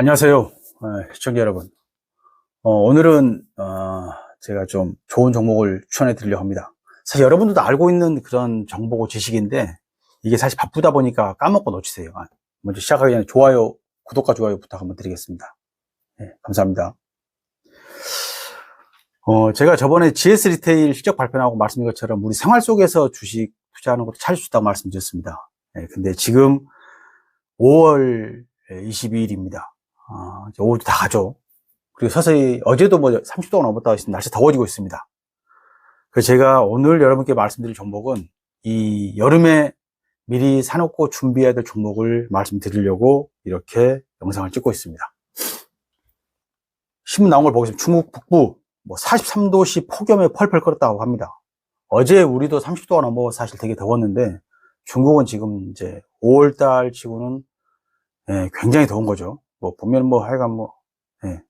안녕하세요, 어, 시청자 여러분. 어, 오늘은 어, 제가 좀 좋은 종목을 추천해 드리려고 합니다. 사실 여러분들도 알고 있는 그런 정보고 지식인데 이게 사실 바쁘다 보니까 까먹고 놓치세요. 아, 먼저 시작하기 전에 좋아요, 구독과 좋아요 부탁 한번 드리겠습니다. 네, 감사합니다. 어, 제가 저번에 GS 리테일 실적 발표하고 말씀드린 것처럼 우리 생활 속에서 주식 투자하는 것도 찾을 수 있다고 말씀드렸습니다. 네, 근데 지금 5월 22일입니다. 아, 이제 5월도 다 가죠. 그리고 서서히 어제도 뭐 30도가 넘었다고 했습니다. 날씨 더워지고 있습니다. 그래서 제가 오늘 여러분께 말씀드릴 종목은 이 여름에 미리 사놓고 준비해야 될 종목을 말씀드리려고 이렇게 영상을 찍고 있습니다. 신문 나온 걸 보겠습니다. 중국 북부 뭐 43도씨 폭염에 펄펄 끓었다고 합니다. 어제 우리도 30도가 넘어 사실 되게 더웠는데 중국은 지금 이제 5월달 치고는 예, 굉장히 더운 거죠. 뭐 보면 뭐 하여간 뭐 예. 예.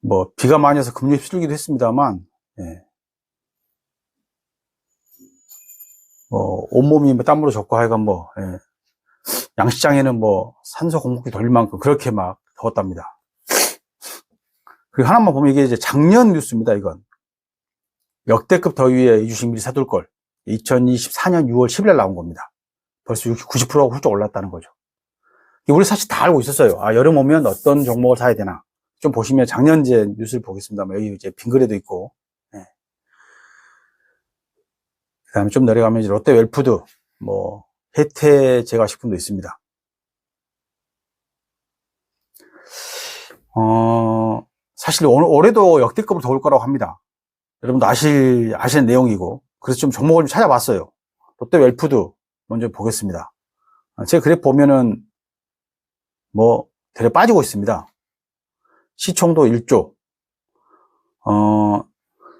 뭐 비가 많이 와서 금리 휘둘기도 했습니다만 예. 뭐 온몸이 뭐 땀으로 젖고 하여간 뭐 예. 양식장에는 뭐 산소 공급기 돌릴 만큼 그렇게 막 더웠답니다. 그리고 하나만 보면 이게 이제 작년 뉴스입니다. 이건 역대급 더위에 이 주식 미리 사둘 걸 2024년 6월 10일 나온 겁니다. 벌써 60, 90%가 훌쩍 올랐다는 거죠. 우리 사실 다 알고 있었어요. 아, 여름 오면 어떤 종목을 사야 되나. 좀 보시면 작년 이제 뉴스를 보겠습니다만 여기 이제 빙그레도 있고, 예. 그 다음에 좀 내려가면 이제 롯데 웰푸드, 뭐, 혜태 제과식품도 있습니다. 어, 사실 올, 올해도 역대급으로 더울 거라고 합니다. 여러분도 아실, 아시는 내용이고, 그래서 좀 종목을 좀 찾아봤어요. 롯데 웰푸드 먼저 보겠습니다. 아, 제가 그래 보면은 뭐 되게 빠지고 있습니다. 시총도 1조. 어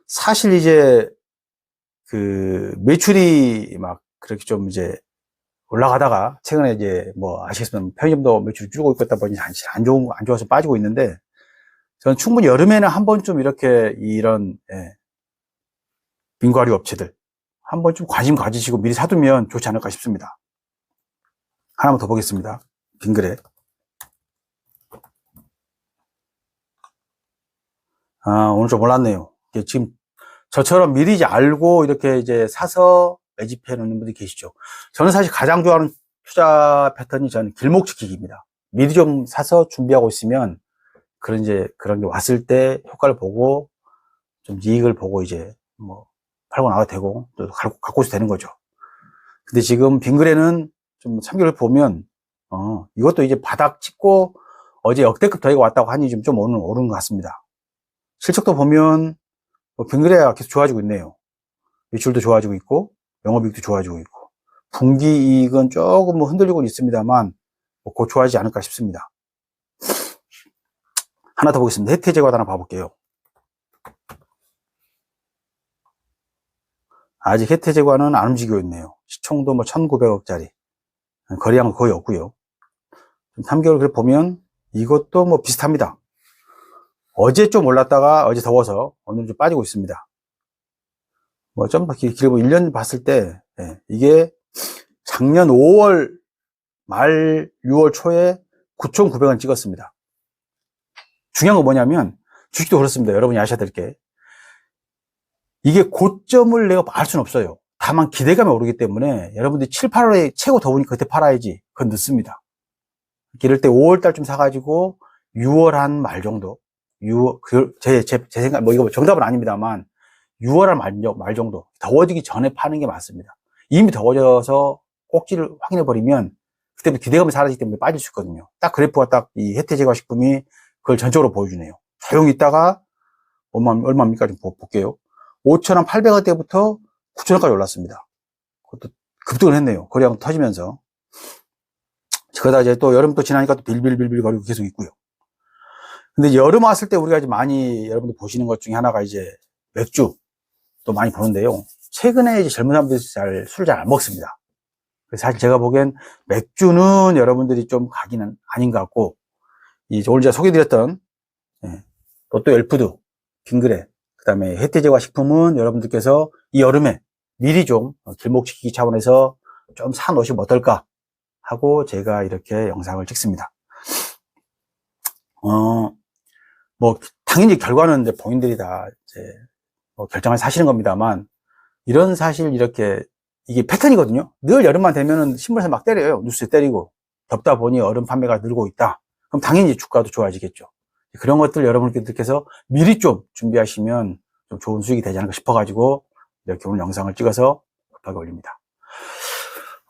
사실 이제 그 매출이 막 그렇게 좀 이제 올라가다가 최근에 이제 뭐 아시겠지만 편의점도 매출이 줄고 있다 보니 안 좋은 안 좋아서 빠지고 있는데 저는 충분히 여름에는 한 번쯤 이렇게 이런 예, 빙과류 업체들 한 번쯤 관심 가지시고 미리 사두면 좋지 않을까 싶습니다. 하나만 더 보겠습니다. 빙그레. 아, 오늘 좀 몰랐네요. 지금 저처럼 미리 알고 이렇게 이제 사서 매집해 놓는 분들이 계시죠. 저는 사실 가장 좋아하는 투자 패턴이 저는 길목 지키기입니다. 미리 좀 사서 준비하고 있으면 그런 이제 그런 게 왔을 때 효과를 보고 좀 이익을 보고 이제 뭐 팔고 나가도 되고 또 갖고, 갖고 있어도 되는 거죠. 근데 지금 빙그레는 좀 3개월 보면 어, 이것도 이제 바닥 찍고 어제 역대급 더위가 왔다고 하니 좀, 좀 오늘 오른 것 같습니다. 실적도 보면 뭐 빙그레가 계속 좋아지고 있네요. 매출도 좋아지고 있고 영업이익도 좋아지고 있고 분기 이익은 조금 뭐 흔들리고 있습니다만 뭐 곧 좋아지지 않을까 싶습니다. 하나 더 보겠습니다. 혜태제과 하나 봐볼게요. 아직 혜태제과는 안 움직이고 있네요. 시총도 뭐 1,900억짜리. 거래량은 거의 없고요. 3개월 그래 보면 이것도 뭐 비슷합니다. 어제 좀 올랐다가 어제 더워서 오늘 좀 빠지고 있습니다. 뭐 좀 길고 1년 봤을 때 예, 이게 작년 5월 말 6월 초에 9,900원 찍었습니다. 중요한 건 뭐냐면 주식도 그렇습니다. 여러분이 아셔야 될 게. 이게 고점을 내가 알 수는 없어요. 다만 기대감이 오르기 때문에 여러분들이 7, 8월에 최고 더우니까 그때 팔아야지. 그건 늦습니다. 이럴 때 5월 달쯤 사가지고 6월 한 말 정도. 6월, 그, 제, 제, 제 생각, 뭐 이거 정답은 아닙니다만 6월 한 말, 말 정도. 더워지기 전에 파는 게 맞습니다. 이미 더워져서 꼭지를 확인해 버리면 그때부터 기대감이 사라지기 때문에 빠질 수 있거든요. 딱 그래프가 딱 이 혜태 제과 식품이 그걸 전적으로 보여주네요. 조용히 있다가 얼마, 얼마입니까? 좀 볼게요. 5,800원대부터 9,000원까지 올랐습니다. 그것도 급등을 했네요. 거래량 터지면서. 그러다 이제 또 여름 또 지나니까 또 빌빌빌빌 거리고 계속 있고요. 근데 여름 왔을 때 우리가 이제 많이 여러분들 보시는 것 중에 하나가 이제 맥주 또 많이 보는데요. 최근에 이제 젊은 사람들이 잘, 술을 잘안 먹습니다. 그래서 사실 제가 보기엔 맥주는 여러분들이 좀 가기는 아닌 것 같고, 이 오늘 제가 소개드렸던, 예, 롯또 엘푸드, 빙그레, 그 다음에 혜태제과 식품은 여러분들께서 이 여름에 미리 좀 길목지키기 차원에서 좀 사놓으시면 어떨까 하고 제가 이렇게 영상을 찍습니다. 어, 뭐, 당연히 결과는 이제 본인들이 다 이제 뭐 결정해서 하시는 겁니다만, 이런 사실 이렇게, 이게 패턴이거든요. 늘 여름만 되면은 신문에서 막 때려요. 뉴스에 때리고. 덥다 보니 얼음 판매가 늘고 있다. 그럼 당연히 주가도 좋아지겠죠. 그런 것들 여러분께서 미리 좀 준비하시면 좀 좋은 수익이 되지 않을까 싶어가지고 이렇게 오늘 영상을 찍어서 급하게 올립니다.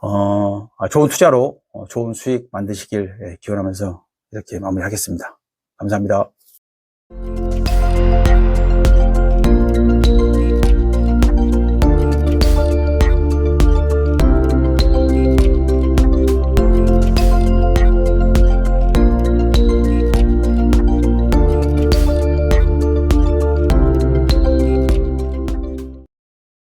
어, 아, 좋은 투자로 어, 좋은 수익 만드시길 예, 기원하면서 이렇게 마무리하겠습니다. 감사합니다.